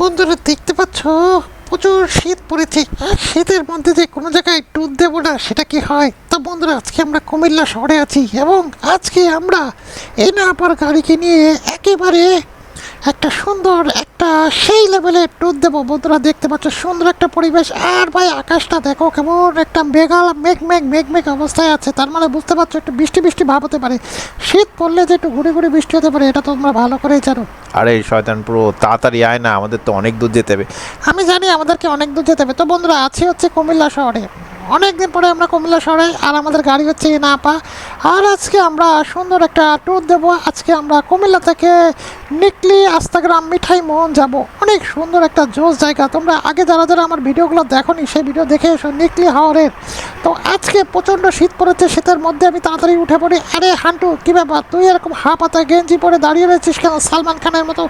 বন্ধুরা দেখতে পাচ্ছ? প্রচুর শীত পড়েছে। আর শীতের মধ্যে যে কোনো জায়গায় ট্যুর দেবো না, সেটা কি হয়? তো বন্ধুরা, আজকে আমরা কুমিল্লা শহরে আছি এবং আজকে আমরা এই না গাড়িকে নিয়ে একেবারে একটা সুন্দর একটা সেই লেভেলের ট্যুর দেবো। বন্ধুরা দেখতে পাচ্ছ সুন্দর একটা পরিবেশ। আর ভাই আকাশটা দেখো কেমন একটা মেঘাল মেঘ মেঘ মেঘ মেঘ অবস্থায় আছে। তার মানে বুঝতে পারছ একটু বৃষ্টি বৃষ্টি ভাব হতে পারে। শীত পড়লে যে একটু ঘুরে ঘুরে বৃষ্টি হতে পারে এটা তোমরা ভালো করেই জানো। আরে শয়তান পুরো তাড়াতাড়ি আয় না আমাদের তো অনেক দূর যেতে হবে। আমি জানি আমাদেরকে অনেক দূর যেতে হবে। তো বন্ধুরা আছি হচ্ছে কুমিল্লা শহরে। অনেক দিন পরে আমরা কুমিল্লা শহরে, আর আমাদের গাড়ি হচ্ছে নাপা। আর আজকে আমরা সুন্দর একটা ট্যুর দেবো। আজকে আমরা কুমিল্লা থেকে নিকলি, আস্তাগ্রাম, মিঠাই মোহন যাব। অনেক সুন্দর একটা জোস জায়গা। তোমরা আগে যারা যারা আমার ভিডিওগুলো দেখোনি, সেই ভিডিও দেখে এসো নিকলি হাওয়ারের তো আজকে প্রচণ্ড শীত পড়েছে, শীতের মধ্যে আমি তাড়াতাড়ি উঠে পড়ি। আরে হান্টু, কী ব্যাপার? তুই এরকম হা পাতা গেঞ্জি পরে দাঁড়িয়ে রয়েছিস কেন? সালমান খানের মতো।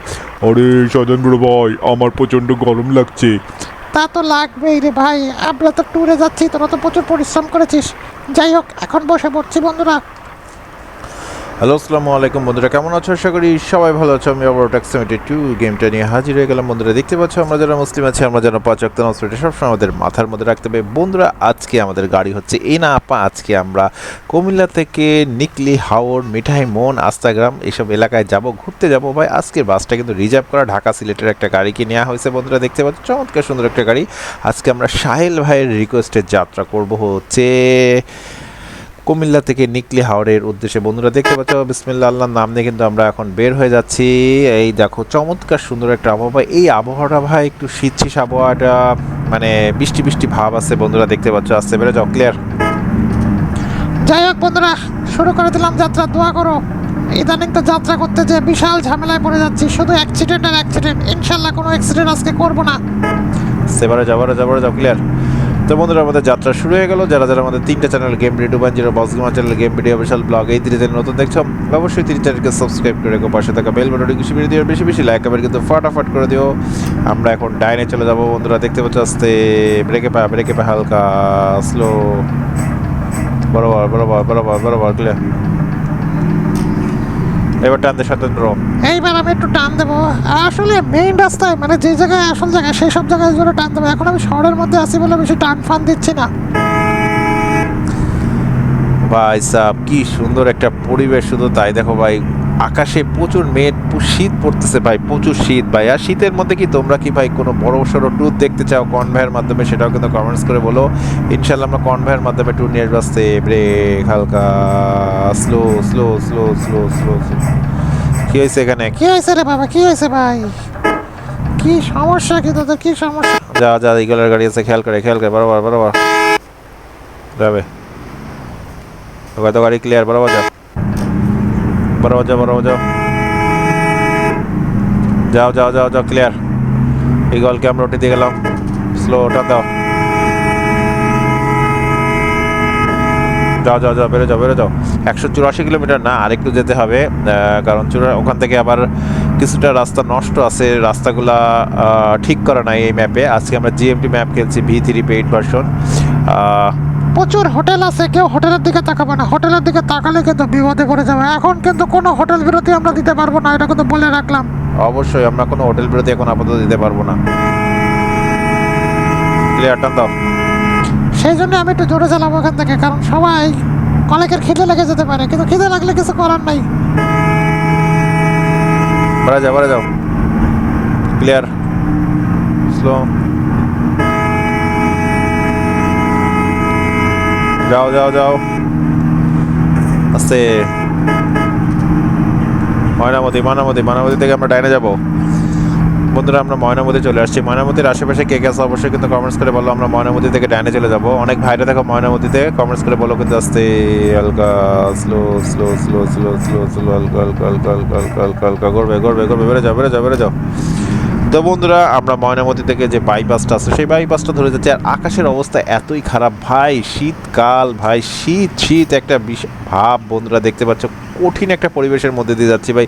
আরে বড় ভাই, আমার প্রচণ্ড গরম লাগছে। তা তো লাগবেই রে ভাই। আমরা তো ট্যুরে যাচ্ছি, তোরা তো প্রচুর পরিশ্রম করেছিস। যাই হোক, এখন বসে পড়ছি বন্ধুরা। হ্যালো, আসসালামু আলাইকুম বন্ধুরা, কেমন আছো? আশা করি সবাই ভালো আছো। আমি আবার ট্যাক্সিমিটি টু গেমটা নিয়ে হাজির হয়ে গেলাম। বন্ধুরা, দেখতে পাচ্ছ, আমরা যারা মুসলিম আছি, আমরা যেন পাঁচ অক্ট নসরটি সবসময় আমাদের মাথার মধ্যে রাখতে হবে। বন্ধুরা, আজকে আমাদের গাড়ি হচ্ছে এই না আপা আজকে আমরা কুমিল্লা থেকে নিকলি হাওড় মিঠাই মন আস্তাগ্রাম এইসব এলাকায় যাব, ঘুরতে যাব। ভাই, আজকের বাসটা কিন্তু রিজার্ভ করা ঢাকা সিলেটের একটা গাড়িকে নেওয়া হয়েছে, বন্ধুরা, দেখতে পাচ্ছ, চমৎকার সুন্দর একটা গাড়ি। আজকে আমরা সাহেল ভাইয়ের রিকোয়েস্টে যাত্রা করব। হচ্ছে কুমিল্লা থেকে নিকলি হাওড়ের উদ্দেশ্যে। বন্ধুরা দেখতে পাচ্ছ বিসমিল্লা আল্লাহর নাম নিয়ে কিন্তু আমরা এখন বের হয়ে যাচ্ছি। এই দেখো চমৎকার সুন্দর একটা আবহাওয়া। এই আবহাওয়াটা ভাই একটু শীত শীত আবহাওয়াটা মানে বৃষ্টি বৃষ্টি ভাব আছে বন্ধুরা দেখতে পাচ্ছ আসতে বেরো যাও ক্লিয়ার যাই হোক বন্ধুরা শুরু করে দিলাম যাত্রা দোয়া করো। ইদানিং তো যাত্রা করতে যে বিশাল ঝামেলায় পড়ে যাচ্ছি শুধু অ্যাক্সিডেন্ট আর অ্যাক্সিডেন্ট ইনশাল্লাহ কোনো অ্যাক্সিডেন্ট আজকে করব না। সেবারে যাবারে যাবারে যাও ক্লিয়ার তো বন্ধুরা, আমাদের যাত্রা শুরু হয়ে গেল। যারা যারা আমাদের তিনটা চ্যানেল গেম ভিডিও বান zero boss gamer channel game video Bishal blog এই তিনটে চ্যানেল নতুন দেখছ, অবশ্যই তিন চ্যানেলকে সাবস্ক্রাইব করে রেখো, পাশে থাকা বেল বাটনটি খুশি ভিডিও বেশি বেশি লাইক করবে কিন্তু ফাটাফাট করে দিও। আমরা এখন ডাইনে চলে যাব বন্ধুরা, দেখতে পাচ্ছ আস্তে ব্রেকে পা ব্রেকে পা হালকা স্লো বরাবর বরাবর বরাবর বরাবর ক্লিয়ার এবার টানতে স্বতন্ত্র। এইবার আমি একটু টান দেবো। আসলে মেইন রাস্তায় মানে যে জায়গায় আসল জায়গায় সেই সব জায়গায় জোরে টান দেবো। এখন আমি শহরের মধ্যে আছি বলে বেশি টান ফান দিচ্ছি না। ভাই সাহ কি সুন্দর একটা পরিবেশ শুধু তাই। দেখো ভাই আকাশে প্রচুর মেঘ শীত পড়তেছে ভাই প্রচুর শীত ভাই। আর শীতের মধ্যে কি তোমরা কি ভাই কোনো বড় সড়ো ট্যুর দেখতে চাও কনভেয়ের মাধ্যমে? সেটাও কিন্তু কমেন্টস করে বলো। ইনশাল্লাহ আমরা কনভেয়ের মাধ্যমে ট্যুর নিয়ে আসব আসতে। ব্রেক হালকা slow slow slow slow slow slow কি হয়েছে এখানে? কি হয়েছে রে বাবা? কি হয়েছে ভাই? কি সমস্যা কি তোদের? কি সমস্যা? যা যা ইগলের গাড়ি আছে খেয়াল করে খেয়াল করে বরাবর বরাবর। যাবে। তো গাড়ি ক্লিয়ার বরাবর যাও বরাবর যাও বরাবর যাও। যাও যাও যাও যাও ক্লিয়ার ইগলকে আমরা উঠে দিয়ে গেলাম। স্লো ওটা দাও। যাও যাও যাও বেরো যাও বেরো যাও। একশো চুরাশি কিলোমিটার না, আরেকটু যেতে হবে কারণ চুরা ওখান থেকে আবার কিছুটা রাস্তা নষ্ট আছে। রাস্তাগুলা ঠিক করা নাই এই ম্যাপে আজকে আমরা জিএমটি ম্যাপ খেলছি ভি থ্রি পেইড ভার্সন প্রচুর হোটেল আছে কেউ হোটেলের দিকে তাকাবে না। হোটেলের দিকে তাকালে কিন্তু বিপদে পড়ে যাবে। এখন কিন্তু কোনো হোটেল বিরতি আমরা দিতে পারব না এটা কিন্তু বলে রাখলাম। অবশ্যই আমরা কোনো হোটেল বিরতি এখন আপাতত দিতে পারব না। দাও সেই জন্য আমি একটু জোরে চালাবো এখান থেকে কারণ সবাই অনেকের খিদে লেগে যেতে পারে কিন্তু খিদে লাগলে কিছু করার নাই। বাড়া যাও বাড়া যাও। ক্লিয়ার স্লো যাও যাও যাও আস্তে ময়নামতি ময়নামতি ময়নামতি থেকে আমরা ডাইনে যাব বন্ধুরা আমরা ময়নামতি চলে আসছি ময়নামতির আশেপাশে কে কে আছে অবশ্যই কিন্তু কমেন্টস করে বলো আমরা ময়নামতি থেকে ডাইনে চলে যাব অনেক ভাইরা দেখো ময়নামতিতে কমেন্টস করে বলো কিন্তু আস্তে হালকা slow slow slow slow slow slow হালকা হালকা হালকা হালকা হালকা হালকা হালকা করবে করবে করবে বেড়ে যাও বেড়ে যাও বেড়ে যাও তো বন্ধুরা আমরা ময়নামতি থেকে যে বাইপাসটা আছে সেই বাইপাসটা ধরে যাচ্ছে। আর আকাশের অবস্থা এতই খারাপ। ভাই শীতকাল ভাই শীত শীত একটা ভাব বন্ধুরা দেখতে পাচ্ছ কঠিন একটা পরিবেশের মধ্যে দিয়ে যাচ্ছি ভাই।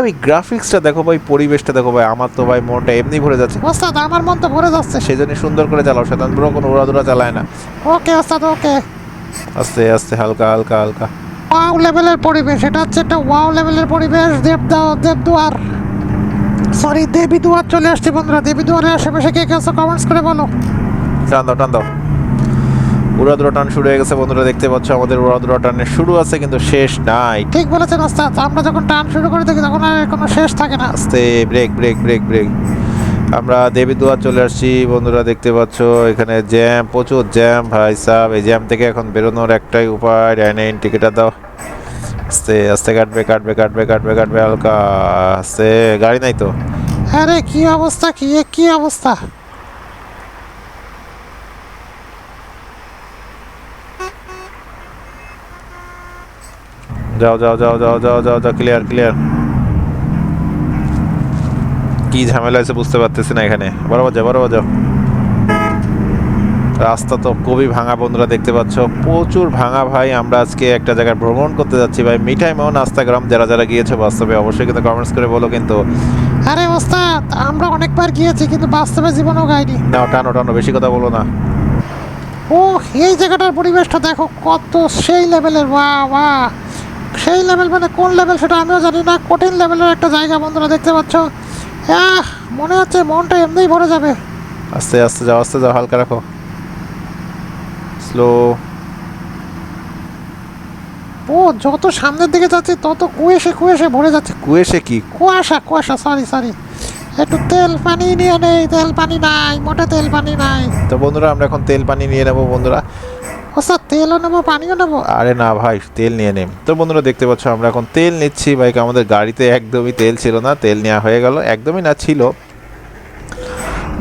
আমি গ্রাফিক্সটা দেখো ভাই পরিবেশটা দেখো ভাই আমার তো ভাই মনটা এমনি ভরে যাচ্ছে। ওস্তাদ আমার মন তো ভরে যাচ্ছে। সেই জন্য সুন্দর করে চালাও শতান পুরো কোনো উড়াদুরা চালায় না। ওকে ওস্তাদ ওকে। আস্তে আস্তে হালকা হালকা হালকা। ওয়াও লেভেলের পরিবেশ এটা হচ্ছে একটা ওয়াও লেভেলের পরিবেশ দেবদা দেবদুয়ার। সরি দেবী দুয়ার চলে আসছে বন্ধুরা। দেবী দুয়ারের আশেপাশে কে কে আছো কমেন্টস করে বলো। টান দাও টান দাও। উড়াদুরা টান শুরু হয়ে গেছে বন্ধুরা দেখতে পাচ্ছ আমাদের উড়াদুরা টানের শুরু আছে কিন্তু শেষ নাই। ঠিক বলেছেন ওস্তাদ আমরা যখন টান শুরু করে দেখি তখন আর কোনো শেষ থাকে না। আস্তে ব্রেক ব্রেক ব্রেক ব্রেক আমরা দেবী দুয়ার চলে আসছি বন্ধুরা দেখতে পাচ্ছ এখানে জ্যাম প্রচুর জ্যাম ভাই সাহ এই জ্যাম থেকে এখন বেরোনোর একটাই উপায় ডাইনাইন টিকিটটা দাও। আস্তে আস্তে কাটবে কাটবে কাটবে কাটবে কাটবে হালকা। আস্তে গাড়ি নাই তো? আরে কি অবস্থা? কি কি অবস্থা? যাও যাও যাও যাও যাও যাও যাও ক্লিয়ার ক্লিয়ার কি ঝামেলা আছে বুঝতে পারতেছি না এখানে। বরাবর যাও বরাবর যাও। রাস্তা তো খুবই ভাঙা বন্ধুরা দেখতে পাচ্ছ। প্রচুর ভাঙা ভাই আমরা আজকে একটা জায়গায় ভ্রমণ করতে যাচ্ছি ভাই। মিঠাই মোহন আস্তাগ্রাম যারা যারা গিয়েছে বাস্তবে অবশ্যই কিন্তু কমেন্টস করে বলো কিন্তু। আরে ওস্তাদ আমরা অনেকবার গিয়েছি কিন্তু বাস্তবে জীবনেও গাইনি নাও টানো টানো বেশি কথা বলো না। ও এই জায়গাটার পরিবেশটা দেখো কত সেই লেভেলের বাহ বাহ। সেই লেভেল মানে কোন লেভেল সেটা আমিও জানি না কঠিন লেভেলের একটা জায়গা বন্ধুরা দেখতে পাচ্ছ। মনে হচ্ছে মনটা এমনিই ভরে যাবে। আস্তে আস্তে যাও আস্তে যাও হালকা রাখো। স্লো ও যত সামনের দিকে যাচ্ছে তত কুয়েশে কুয়েশে ভরে যাচ্ছে। কুয়েশে কি? কুয়াশা কুয়াশা সরি সরি একটু তেল পানি নিয়ে নেই তেল পানি নাই মোটা তেল পানি নাই। তো বন্ধুরা আমরা এখন তেল পানি নিয়ে নেব বন্ধুরা। ওস্তাদ তেলও নেব পানিও নেব? আরে না ভাই তেল নিয়ে নেম তো বন্ধুরা দেখতে পাচ্ছ আমরা এখন তেল নিচ্ছি। বাইক আমাদের গাড়িতে একদমই তেল ছিল না তেল নেওয়া হয়ে গেল। একদমই না ছিল।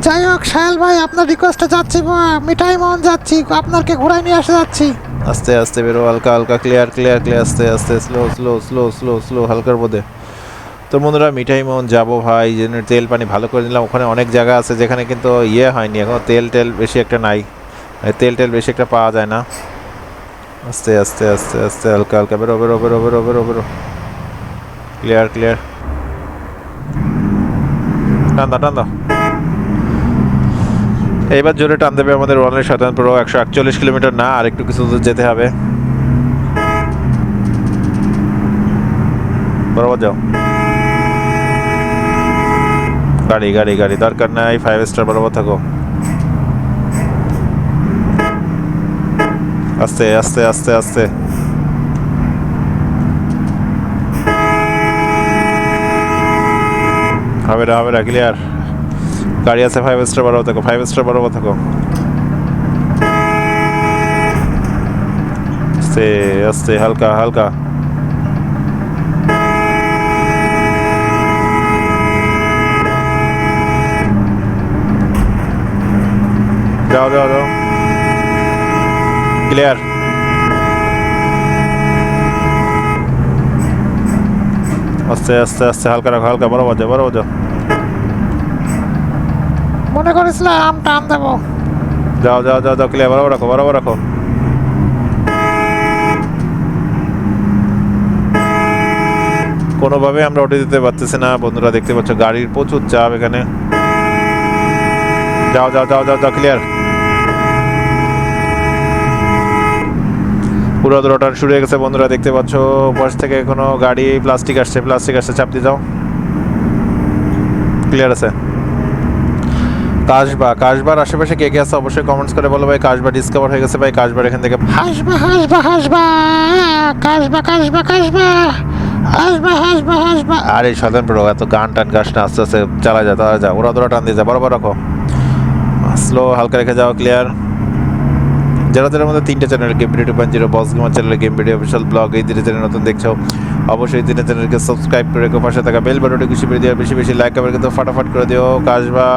যাই হোক সাহেল ভাই, আপনার রিকোয়েস্টে যাচ্ছি মিঠাই মোহন যাচ্ছি আপনাকে ঘোরাই নিয়ে আসতে যাচ্ছি। আস্তে আস্তে বেরো, হালকা হালকা ক্লিয়ার ক্লিয়ার ক্লিয়ার আস্তে আস্তে slow slow slow slow slow হালকার মধ্যে। তো বন্ধুরা, মিঠাই মোহন যাব ভাই যেন তেল পানি ভালো করে নিলাম। ওখানে অনেক জায়গা আছে যেখানে কিন্তু ইয়ে হয়নি, এখন তেল টেল বেশি একটা নাই। তেল টেল বেশি একটা পাওয়া যায় না। আস্তে আস্তে আস্তে আস্তে, হালকা হালকা, বেরো বেরো বেরো বেরো বেরো বেরো। ক্লিয়ার ক্লিয়ার টান দাও। এইবার জোরে টান দেবে আমাদের ওয়ানের শতাংশ পুরো একশো একচল্লিশ কিলোমিটার না আর একটু কিছু দূর যেতে হবে। বরাবর যাও। গাড়ি গাড়ি গাড়ি, দরকার নাই ফাইভ স্টার বরাবর থাকো। আস্তে আস্তে আস্তে আস্তে। হবে না হবে না ক্লিয়ার গাড়ি আছে ফাইভ স্টার বরাবর থাকো ফাইভ স্টার বরাবর থাকো। আস্তে আস্তে, হালকা হালকা। যাও যাও যাও। ক্লিয়ার আস্তে আস্তে আস্তে, হালকা রাখো, হালকা বরাবর যাও বরাবর যাও মনে করেছিলাম টান দেবো। যাও যাও যাও যাও ক্লিয়ার বরাবর রাখো বরাবর রাখো। কোনোভাবে আমরা উঠে দিতে পারতেছি না, বন্ধুরা দেখতে পাচ্ছ গাড়ির প্রচুর চাপ এখানে। যাও যাও যাও যাও যাও ক্লিয়ার পুরো রোটার শুরু হয়ে গেছে, বন্ধুরা দেখতে পাচ্ছ। পাশ থেকে কোনো গাড়ি প্লাস্টিক আসছে প্লাস্টিক আসছে, চাপ দিয়ে যাও। ক্লিয়ার আছে? কাশবা কাশবার আশেপাশে কে কে আছে অবশ্যই কমেন্টস করে বলো ভাই। কাশবা ডিসকভার হয়ে গেছে ভাই কাশবার এখান থেকে। হাসবা হাসবা হাসবা কাসবা কাসবা কাসবা হাসবা হাসবা হাসবা। আরে সাধারণ প্রো এত গান টান গাছ না আস্তে আস্তে চালা যা তারা যা ওরা তোরা টান দিয়ে যা বরাবর রাখো। স্লো হালকা রেখে যাও ক্লিয়ার যারা যারা আমাদের তিনটে channel game video two point zero boss gamer channel game video official blog এই তিনটে চ্যানেল নতুন দেখছ অবশ্যই তিনটে চ্যানেলকে সাবস্ক্রাইব করে রেখো পাশে থাকা বেল বাটনটি খুশি করে দিও বেশি বেশি লাইক কমেন্ট কিন্তু ফাটাফাট করে দিও। কাশবা।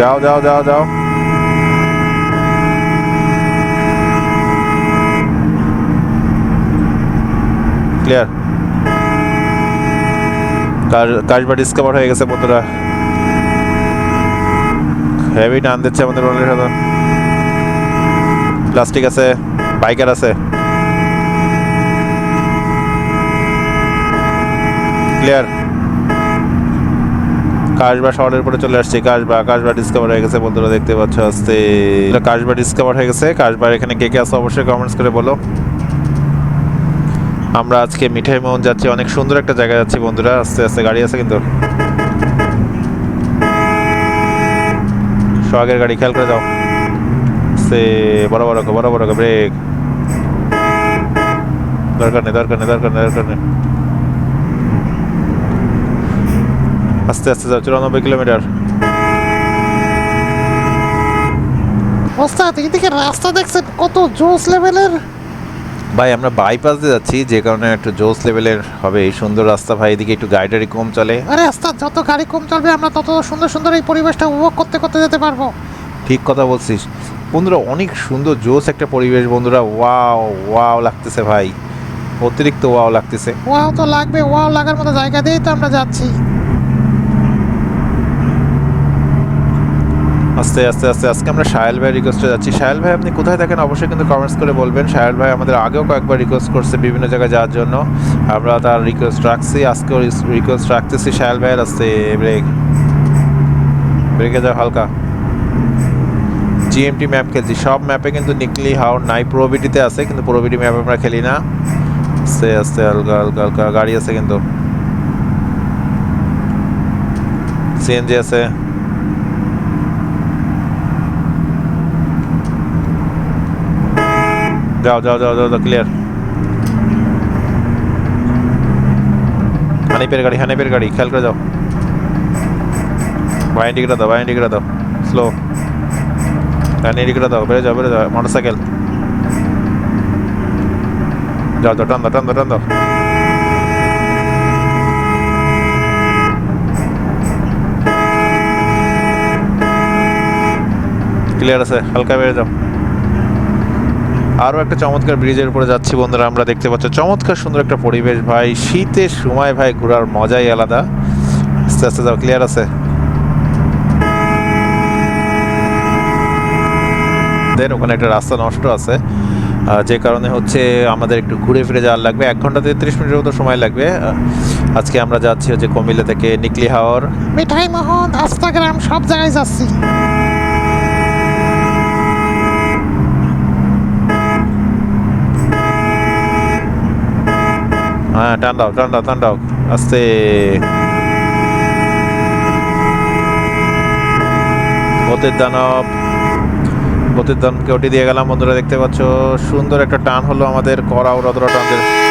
যাও যাও যাও যাও। ক্লিয়ার কাশবা ডিসকভার হয়ে গেছে বন্ধুরা। হেভি টান দিচ্ছে আমাদের রোলের সাথে। প্লাস্টিক আছে বাইকার আছে। ক্লিয়ার কাশবা শহরের উপরে চলে আসছে। কাশবা কাশবা ডিসকভার হয়ে গেছে বন্ধুরা, দেখতে পাচ্ছ আস্তে কাশবা ডিসকভার হয়ে গেছে। কাশবার এখানে কে কে আছে অবশ্যই কমেন্টস করে বলো। আমরা আজকে মিঠাই মোহন যাচ্ছি, অনেক সুন্দর একটা জায়গায় যাচ্ছি বন্ধুরা। আস্তে আস্তে গাড়ি আছে কিন্তু। সোহাগের গাড়ি, খেয়াল করে যাও। সে বড় বড় বড় বড় ব্রেক। দরকার নেই দরকার নেই দরকার নেই দরকার নেই। আস্তে আস্তে যাও চুরানব্বই কিলোমিটার। ওস্তাদ এদিকে রাস্তা দেখছেন কত জোস লেভেলের? ভাই আমরা বাইপাস দিয়ে যাচ্ছি যে কারণে একটু জোস লেভেলের হবে এই সুন্দর রাস্তা। ভাই এদিকে একটু গাড়ি কম চলে। আরে ওস্তাদ যত গাড়ি কম চলবে আমরা তত সুন্দর সুন্দর এই পরিবেশটা উপভোগ করতে করতে যেতে পারব। ঠিক কথা বলছিস। বন্ধুরা অনেক সুন্দর জোস একটা পরিবেশ বন্ধুরা। ওয়াও ওয়াও লাগতেছে ভাই। অতিরিক্ত ওয়াও লাগতেছে। ওয়াও তো লাগবে ওয়াও লাগার মতো জায়গা দিয়েই তো আমরা যাচ্ছি। আস্তে আস্তে আস্তে, আজকে আমরা সাহেল ভাই রিকোয়েস্টে যাচ্ছি। সাহেল ভাই, আপনি কোথায় থাকেন অবশ্যই কিন্তু কমেন্টস করে বলবেন। সাহেল ভাই আমাদের আগেও কয়েকবার রিকোয়েস্ট করছে বিভিন্ন জায়গায় যাওয়ার জন্য। আমরা তার রিকোয়েস্ট রাখছি, আজকেও রিকোয়েস্ট রাখতেছি সাহেল ভাইয়ের। আস্তে ব্রেক ব্রেকে যাও হালকা। জিএমটি ম্যাপ খেলছি। সব ম্যাপে কিন্তু নিকলি হাওর নাই প্রোবিটিতে আছে, কিন্তু প্রোবিটি ম্যাপে আমরা খেলি না। আস্তে আস্তে, হালকা হালকা হালকা, গাড়ি আছে কিন্তু। সিএনজি আছে। যাও যাও যাও যাও ক্লিয়ার হানিপের গাড়ি হানিপের গাড়ি, খেয়াল করে যাও। বাইন টিকিটা দাও বাইন টিকিটা দাও স্লো ডানি টিকিটা দাও, বেড়ে যাও বেড়ে যাও মোটর সাইকেল যাও যাও, টান দাও টান দাও টান দাও। ক্লিয়ার আছে, হালকা বেড়ে যাও। আরও একটা চমৎকার ব্রিজের উপরে যাচ্ছি বন্ধুরা, আমরা দেখতে পাচ্ছি চমৎকার সুন্দর একটা পরিবেশ ভাই। শীতের সময় ভাই ঘোরার মজাই আলাদা। আস্তে আস্তে যাও ক্লিয়ার আছে? ওখানে একটা রাস্তা নষ্ট আছে। যে কারণে হচ্ছে আমাদের একটু ঘুরে ফিরে যাওয়ার লাগবে। এক ঘণ্টা তেত্রিশ মিনিটের মতো সময় লাগবে। আজকে আমরা যাচ্ছি হচ্ছে কুমিল্লা থেকে নিকলি হাওর। মিঠাই মোহন আস্তাগ্রাম, সব জায়গায় যাচ্ছি। হ্যাঁ টান দাও টান দাও টান দাও আস্তে। বতের দানব বতের দানবকে ওটি দিয়ে গেলাম। বন্ধুরা দেখতে পাচ্ছ, সুন্দর একটা টান হলো আমাদের করা রদরা টানদের।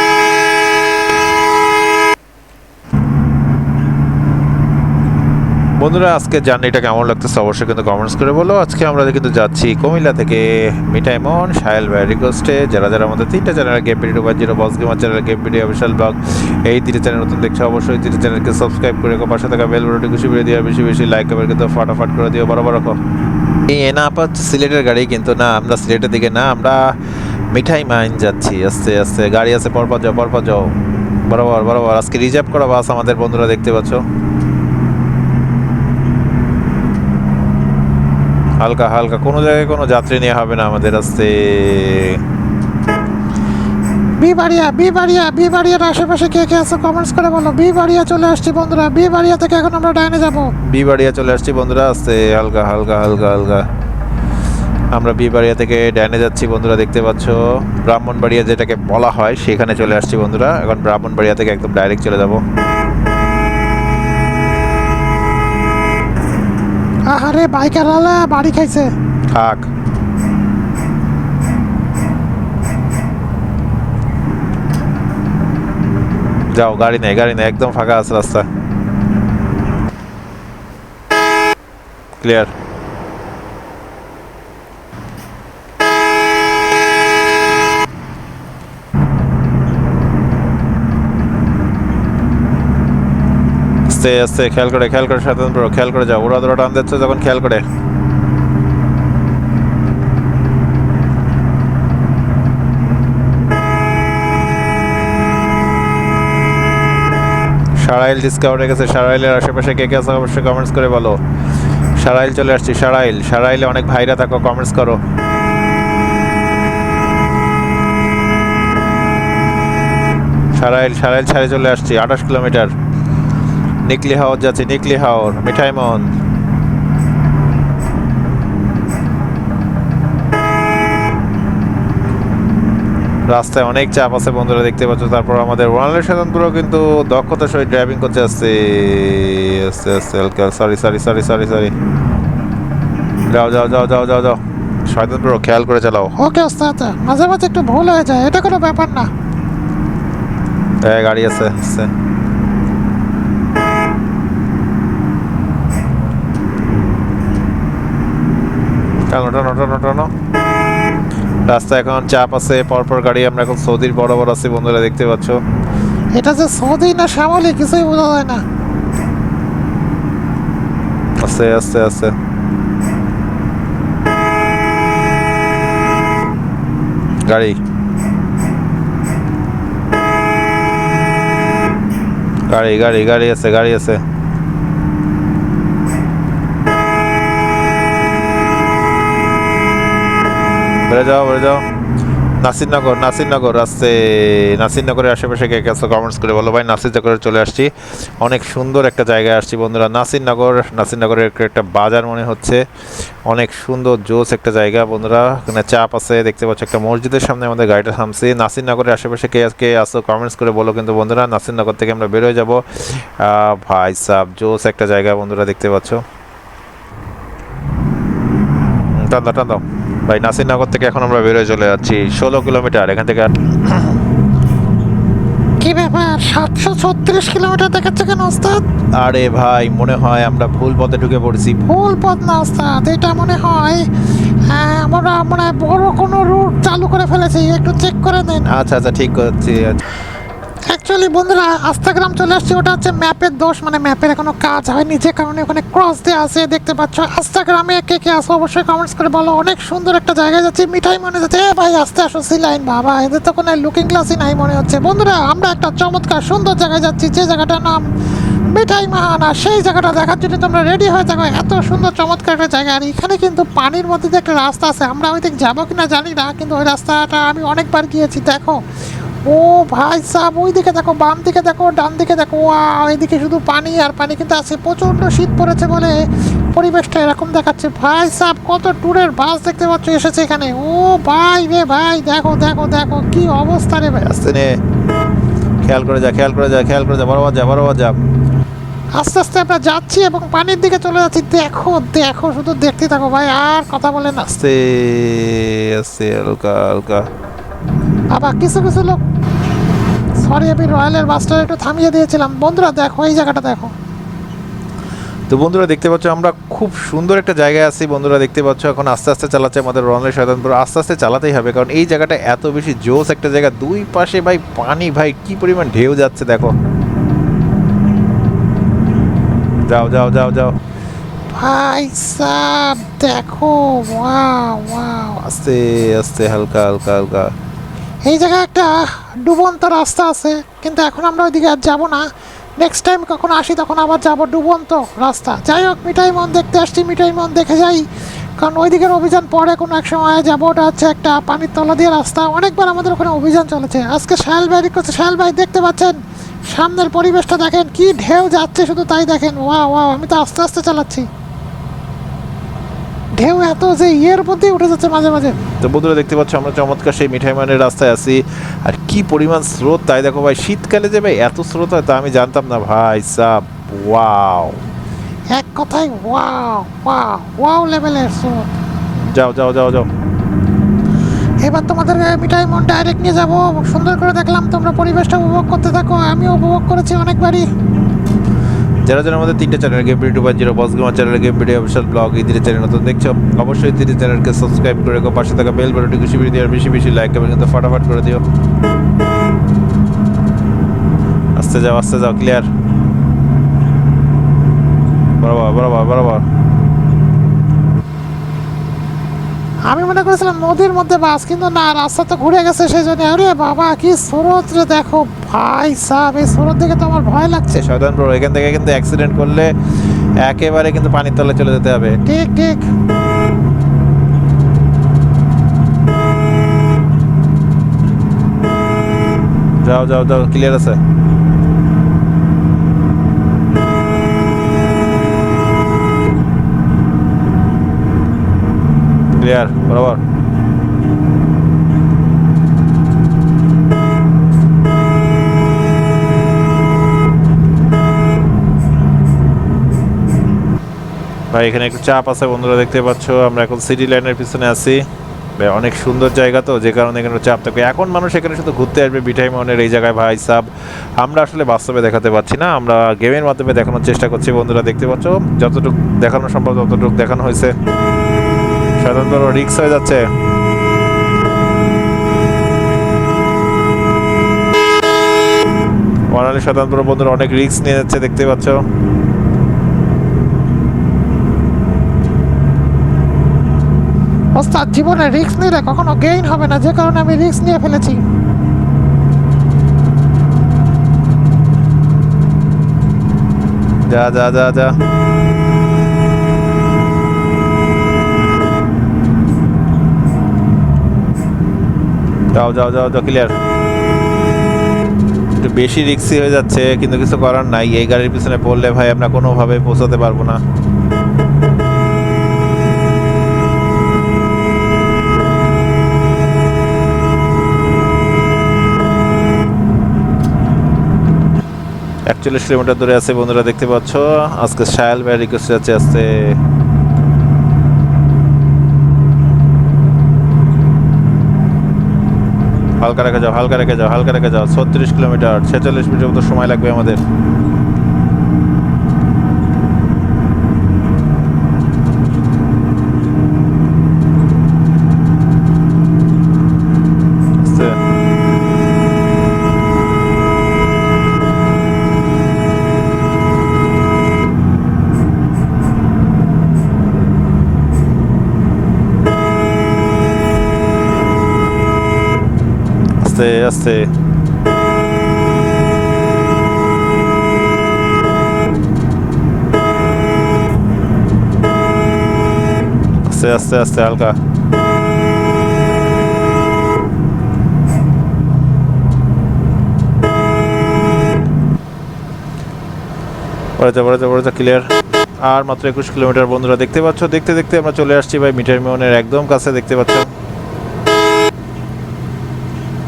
বন্ধুরা আজকে জার্নিটা কেমন লাগতেছে অবশ্যই কিন্তু কমেন্টস করে বলো। আজকে আমরা কিন্তু যাচ্ছি কুমিল্লা থেকে মিঠাইমন, সাহেল ভাই রিকোয়েস্টে যারা যারা আমাদের তিনটা চ্যানেল গেম ভিডিও বা zero boss gamer channel game video Bishal blog এই তিনটে চ্যানেল নতুন দেখছ অবশ্যই, তিনটে চ্যানেলকে সাবস্ক্রাইব করে রেখো। পাশে থাকা বেল বাটনটি খুশি করে দিও বেশি বেশি লাইক কমেন্ট কিন্তু ফাটাফাট করে দিও। বরাবর রাখো। এই এনা আপা সিলেটের গাড়ি কিন্তু না, আমরা সিলেটের দিকে না, আমরা মিঠাই মাইন যাচ্ছি। আস্তে আস্তে, গাড়ি আছে, পরপর যাও পরপর যাও। বরাবর বরাবর। আজকে রিজার্ভ করা বাস আমাদের বন্ধুরা দেখতে পাচ্ছ। হালকা হালকা। কোনো জায়গায় কোনো যাত্রী নিয়ে হবে না আমাদের আস্তে বিবাড়িয়া বিবাড়িয়া বিবাড়িয়ার আশেপাশে কে কে আছে কমেন্টস করে বলো। বিবাড়িয়া চলে আসছি বন্ধুরা বিবাড়িয়া থেকে এখন আমরা ডাইনে যাব। বিবাড়িয়া চলে আসছি বন্ধুরা আস্তে হালকা হালকা হালকা হালকা। আমরা বিবাড়িয়া থেকে ডাইনে যাচ্ছি বন্ধুরা দেখতে পাচ্ছ। ব্রাহ্মণবাড়িয়া যেটাকে বলা হয় সেখানে চলে আসছি বন্ধুরা। এখন ব্রাহ্মণবাড়িয়া থেকে একদম ডাইরেক্ট চলে যাব। আহারে বাইকার আলা বাড়ি খাইছে। থাক। যাও, গাড়ি নেই গাড়ি নেই, একদম ফাঁকা আছে রাস্তা। ক্লিয়ার আস্তে আস্তে খেয়াল করে খেয়াল করে সাধারণ খেয়াল করে যাও। ওরা ধরো টান দিচ্ছে যখন খেয়াল করে। সারাইল ডিসকাউন্ট রেখেছে সারাইলের আশেপাশে কে কে আছে অবশ্যই কমেন্টস করে বলো। সারাইল চলে আসছি। সারাইল, সারাইলে অনেক ভাইরা থাকো কমেন্টস করো। সারাইল সারাইল ছাড়ে চলে আসছি, আঠাশ কিলোমিটার। নিকলি হাওর যাচ্ছি নিকলি হাওর মিঠাইমন রাস্তায় অনেক চাপ আছে বন্ধুরা দেখতে পাচ্ছ। তারপর আমাদের ওয়ানলের সাধারণপুরও কিন্তু দক্ষতার সহিত ড্রাইভিং করতে আসছে আস্তে আস্তে হালকা। Sorry sorry sorry sorry sorry যাও যাও যাও যাও যাও যাও। শয়তানপুর খেয়াল করে চালাও। ওকে ওস্তাদ মাঝে মাঝে একটু ভুল হয়ে যায় এটা কোনো ব্যাপার না। হ্যাঁ গাড়ি আছে আছে। টানো টানো টানো টানো। রাস্তা এখন চাপ আছে, পরপর গাড়ি আমরা এখন সৌদির বড় আছি, বন্ধুরা দেখতে পাচ্ছ। এটা যে সৌদি না শ্যামলি, কিছুই বোঝা যায় না। আস্তে আস্তে আস্তে। গাড়ি। গাড়ি গাড়ি গাড়ি আছে গাড়ি আছে। বেড়ে যাও বেড়ে যাও। নাসিরনগর নাসিরনগর আসছে নাসিরনগরের আশেপাশে কে গেছো কমেন্টস করে বলো। ভাই নাসিরনগরে চলে আসছি। অনেক সুন্দর একটা জায়গায় আসছি বন্ধুরা। নাসিরনগর, নাসিরনগরের একটা বাজার মনে হচ্ছে। অনেক সুন্দর, জোস একটা জায়গা বন্ধুরা। এখানে চাপ আছে, দেখতে পাচ্ছ একটা মসজিদের সামনে আমাদের গাড়িটা থামছি। নাসিরনগরের আশেপাশে কে কে আসো কমেন্টস করে বলো কিন্তু বন্ধুরা। নাসিরনগর থেকে আমরা বেরোয় যাব। ভাই সাব জোস একটা জায়গা বন্ধুরা দেখতে পাচ্ছ। টান দাও টান দাও। ভাই নাসিরনগর থেকে এখন আমরা বেরোয় চলে যাচ্ছি ষোলো কিলোমিটার এখান থেকে কি ব্যাপার? সাতশো ছত্রিশ কিলোমিটার দেখাচ্ছে কেন ওস্তাদ? আরে ভাই মনে হয় আমরা ভুল পথে ঢুকে পড়েছি। ভুল পথ না ওস্তাদ এটা মনে হয় হ্যাঁ, আমরা মানে বড় কোনো রুট চালু করে ফেলেছি একটু চেক করে দেন আচ্ছা আচ্ছা ঠিক করছি। অ্যাকচুয়ালি বন্ধুরা আস্তাগ্রাম চলে আসছে। ওটা হচ্ছে ম্যাপের দোষ মানে ম্যাপের এখনও কাজ হয়নি, যে কারণে ওখানে ক্রস দিয়ে আছে। দেখতে পাচ্ছ আস্তাগ্রামে কে কে আসো, অবশ্যই কমেন্টস করে বলো। অনেক সুন্দর একটা জায়গায় যাচ্ছি, মিঠাই মনে যাচ্ছে এ ভাই, আস্তে আসো সি লাইন বাবা, এদের তো কোনো লুকিং ক্লাসই নাই মনে হচ্ছে। বন্ধুরা, আমরা একটা চমৎকার সুন্দর জায়গায় যাচ্ছি, যে জায়গাটার নাম মিঠাই মাহানা সেই জায়গাটা দেখার জন্য তোমরা রেডি হয়ে থাকো এত সুন্দর, চমৎকার একটা জায়গা, আর এখানে কিন্তু পানির মধ্যে যে একটা রাস্তা আছে। আমরা ওই দিক যাব কিনা জানি না, কিন্তু ওই রাস্তাটা আমি অনেকবার গিয়েছি, দেখো। ও ভাই সাহ ওই দিকে দেখো বাম দিকে দেখো ডান দিকে দেখো ওয়াও এদিকে শুধু পানি আর পানি কিন্তু আছে প্রচণ্ড শীত পড়েছে বলে পরিবেশটা এরকম দেখাচ্ছে। ভাই সাহ কত ট্যুরের বাস দেখতে পাচ্ছ এসেছে এখানে। ও ভাই রে ভাই দেখো দেখো দেখো কি অবস্থা রে ভাই। আস্তে নে। খেয়াল করে যা খেয়াল করে যা খেয়াল করে যা বরাবর যা বরাবর যা আস্তে আস্তে আমরা যাচ্ছি এবং পানির দিকে চলে যাচ্ছি। দেখো দেখো শুধু দেখতে থাকো ভাই আর কথা বলে না। আস্তে আস্তে হালকা হালকা। বাবা কিছু কিছু লোক সরি আমি রয়্যালের বাসটা একটু থামিয়ে দিয়েছিলাম। বন্ধুরা দেখো এই জায়গাটা দেখো। তো বন্ধুরা দেখতে পাচ্ছ আমরা খুব সুন্দর একটা জায়গায় আছি। বন্ধুরা দেখতে পাচ্ছ এখন আস্তে আস্তে চালাচ্ছে আমাদের রনলে শয়তানপুর। আস্তে আস্তে চালাতেই হবে কারণ এই জায়গাটা এত বেশি জোস একটা জায়গা। দুই পাশে ভাই পানি ভাই কি পরিমাণ ঢেউ যাচ্ছে দেখো। যাও যাও যাও যাও। ভাই সাব দেখো ওয়াও ওয়াও। আস্তে আস্তে হালকা হালকা হালকা। এই জায়গায় একটা ডুবন্ত রাস্তা আছে, কিন্তু এখন আমরা ওইদিকে আর যাব না। নেক্সট টাইম কখন আসি তখন আবার যাব ডুবন্ত রাস্তা। যাই হোক, মিঠাই মন দেখতে আসছি, মিঠাই মন দেখে যাই। কারণ ওই দিকের অভিযান পরে কোনো এক সময় যাব, ওটা হচ্ছে একটা পানির তলা দিয়ে রাস্তা। অনেকবার আমাদের ওখানে অভিযান চলেছে। আজকে শাহেল ভাই করছে শাহেল ভাই দেখতে পাচ্ছেন? সামনের পরিবেশটা দেখেন, কি ঢেউ যাচ্ছে শুধু তাই দেখেন। ওয়া ওয়া আমি তো আস্তে আস্তে চালাচ্ছি। ঢেউ এত যে ইয়ের মধ্যেই উঠে যাচ্ছে মাঝে মাঝে। তো বন্ধুরা দেখতে পাচ্ছ আমরা চমৎকার সেই মিঠাই মানের রাস্তায় আছি। আর কি পরিমাণ স্রোত তাই দেখো ভাই শীতকালে যে ভাই এত স্রোত হয় তা আমি জানতাম না ভাই সাব ওয়াও। এক কথায় ওয়াও ওয়াও ওয়াও লেভেলের স্রোত। যাও যাও যাও যাও। এবার তোমাদের মিঠাই মন ডাইরেক্ট নিয়ে যাব। সুন্দর করে দেখলাম তোমরা পরিবেশটা উপভোগ করতে থাকো আমিও উপভোগ করেছি অনেকবারই। যারা যারা আমাদের তিনটা channel game video two boss gamer channel game video official blog এই তিনটে চ্যানেল নতুন দেখছ, অবশ্যই তিনটে চ্যানেলকে সাবস্ক্রাইব করে রেখো, পাশে থাকা বেল বাটনটি খুশি ভিডিও আর বেশি বেশি লাইক এবং কিন্তু ফটাফট করে দিও। আস্তে যাও আস্তে যাও ক্লিয়ার বরাবর বরাবর বরাবর। আমি মনে করেছিলাম নদীর মধ্যে বাস কিন্তু না রাস্তা তো ঘুরে গেছে সেই জন্য আরে বাবা কি স্রোত রে দেখো ভাই সাহ এই স্রোত দেখে তো আমার ভয় লাগছে। শয়তান ব্রো এখান থেকে কিন্তু অ্যাক্সিডেন্ট করলে একেবারে কিন্তু পানির তলে চলে যেতে হবে। ঠিক ঠিক। যাও যাও যাও ক্লিয়ার আছে। ক্লিয়ার, বরাবর। ভাই, এখানে একটু চাপ আছে, বন্ধুরা দেখতে পাচ্ছ, আমরা এখন সিটি লাইনের পিছনে আছি। ভাই, অনেক সুন্দর জায়গা তো, যে কারণে এখানে চাপ থাকে। এখন মানুষ এখানে শুধু ঘুরতে আসবে বিঠাই মহনের এই জায়গায়, ভাই, সাব। আমরা আসলে বাস্তবে দেখাতে পারছি না, আমরা গেমের মাধ্যমে দেখানোর চেষ্টা করছি, বন্ধুরা দেখতে পাচ্ছ। যতটুকু দেখানো সম্ভব, ততটুকু দেখানো হয়েছে। সাধারণত রিক্স হয়ে যাচ্ছে। ওয়ানালি সাধারণত বন্ধুরা অনেক রিস্ক নিয়ে যাচ্ছে দেখতে পাচ্ছ। ওস্তাদ জীবনে রিস্ক নিলে কখনো গেইন হবে না যে কারণে আমি রিস্ক নিয়ে ফেলেছি। যা যা যা যা। যাও যাও যাও যাও ক্লিয়ার একটু বেশি রিক্সি হয়ে যাচ্ছে, কিন্তু কিছু করার নাই। এই গাড়ির পিছনে পড়লে ভাই আমরা কোনোভাবে পৌঁছাতে পারব না। একচল্লিশ কিলোমিটার দূরে আছে, বন্ধুরা, দেখতে পাচ্ছ? আজকে সায়াল ভাই রিকোয়েস্ট যাচ্ছে আস্তে হালকা রেখে যাও, হালকা রেখে যাও, হালকা রেখে যাও। ছত্রিশ কিলোমিটার, ছেচল্লিশ মিনিটের মতো সময় লাগবে আমাদের। আস্তে আস্তে আস্তে আস্তে আস্তে হালকা। যা পরে যা ক্লিয়ার আর মাত্র একুশ কিলোমিটার, বন্ধুরা, দেখতে পাচ্ছ? দেখতে দেখতে আমরা চলে আসছি ভাই মিটার মিউনের একদম কাছে, দেখতে পাচ্ছ?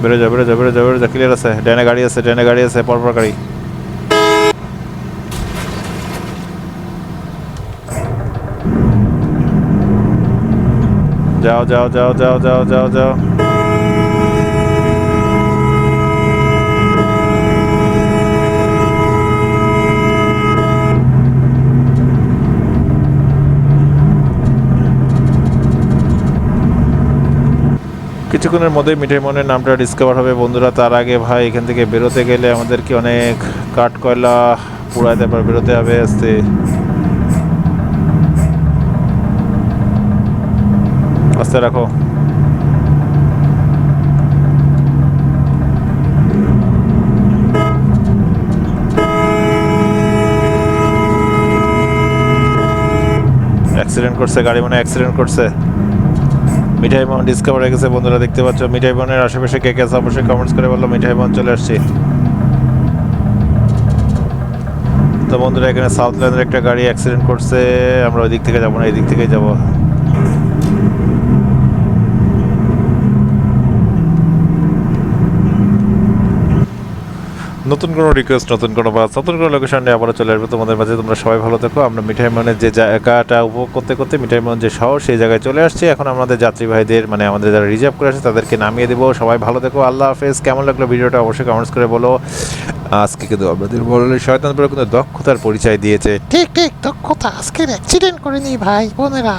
বেরো যা বেরো যা বেরো যা বেরো যা ক্লিয়ার আছে। ডানে গাড়ি আছে, ডানে গাড়ি আছে, পরপর গাড়ি। যাও যাও যাও যাও যাও যাও যাও। কিছুক্ষণের মধ্যে মিঠাই মনের নামটা ডিসকভার হবে। বন্ধুরা, তার আগে ভাই, এখান থেকে বেরোতে গেলে আমাদেরকে অনেক কাঠ কয়লা পুরাইতে পার বেরোতে হবে আস্তে। আস্তে রাখো। অ্যাক্সিডেন্ট করছে, গাড়ি মনে অ্যাক্সিডেন্ট করছে। মিঠাই বন ডিসকভার হয়ে গেছে, বন্ধুরা দেখতে পাচ্ছ মিঠাই বনের আশেপাশে কে কে আছে? অবশ্যই কমেন্টস করে বলল মিঠাই বন চলে আসছি। তো বন্ধুরা, এখানে সাউথ ল্যান্ডের একটা গাড়ি অ্যাক্সিডেন্ট করছে, আমরা ওই দিক থেকে যাব না, এই দিক থেকে যাব। নতুন কোনো রিকোয়েস্ট নতুন কোনো বাস নতুন কোনো লোকেশন নিয়ে আবারও চলে আসবে তোমাদের মাঝে। তোমরা সবাই ভালো থেকো। আমরা মিঠাই মনের যে জায়গাটা উপভোগ করতে করতে মিঠাই মন যে শহর সেই জায়গায় চলে আসছি। এখন আমাদের যাত্রী ভাইদের মানে আমাদের যারা রিজার্ভ করে আসে তাদেরকে নামিয়ে দেবো। সবাই ভালো থেকো। আল্লাহ হাফেজ। কেমন লাগল ভিডিওটা? অবশ্যই কমেন্টস করে বলো। আজকে কিন্তু আমাদের বললে শয়তানপুরে কিন্তু দক্ষতার পরিচয় দিয়েছে। ঠিক ঠিক দক্ষতা। আজকের অ্যাক্সিডেন্ট করিনি ভাই বোনেরা।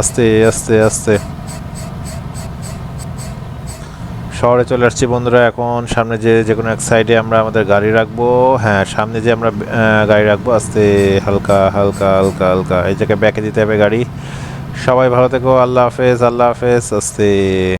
আস্তে আস্তে আস্তে। শহরে চলে আসছি বন্ধুরা, এখন সামনে যে যে কোনো এক সাইডে আমরা আমাদের গাড়ি রাখব। হ্যাঁ সামনে যে আমরা গাড়ি রাখব, আস্তে, হালকা হালকা হালকা হালকা। এই জায়গায় ব্যাকে দিতে হবে গাড়ি। সবাই ভালো থেকো, আল্লাহ হাফেজ আল্লাহ হাফেজ, আস্তে।